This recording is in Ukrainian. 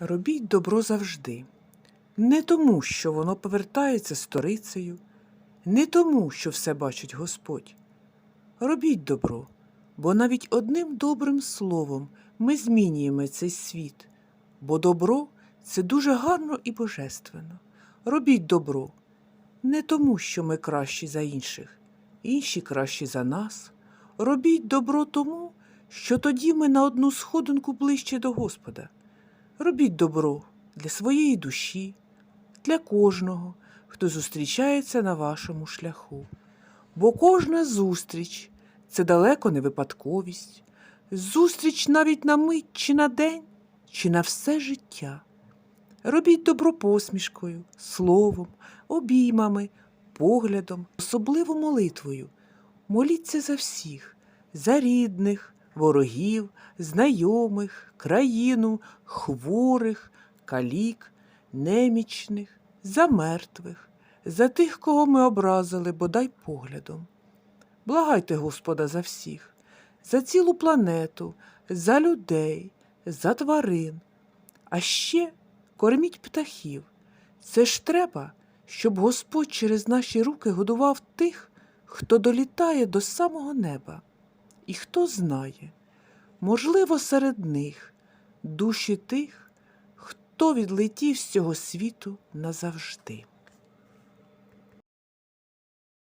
Робіть добро завжди. Не тому, що воно повертається сторицею, не тому, що все бачить Господь. Робіть добро, бо навіть одним добрим словом ми змінюємо цей світ, бо добро це дуже гарно і божественно. Робіть добро не тому, що ми кращі за інших, інші кращі за нас. Робіть добро тому, що тоді ми на одну сходинку ближче до Господа. Робіть добро для своєї душі, для кожного, хто зустрічається на вашому шляху. Бо кожна зустріч це далеко не випадковість, зустріч навіть на мить чи на день, чи на все життя. Робіть добро посмішкою, словом, обіймами, поглядом, особливо молитвою. Моліться за всіх, за рідних, ворогів, знайомих, країну, хворих, калік, немічних, за мертвих, за тих, кого ми образили, бодай поглядом. Благайте Господа за всіх, за цілу планету, за людей, за тварин. А ще корміть птахів. Це ж треба, щоб Господь через наші руки годував тих, хто долітає до самого неба. І хто знає, можливо, серед них душі тих, хто відлетів з цього світу назавжди.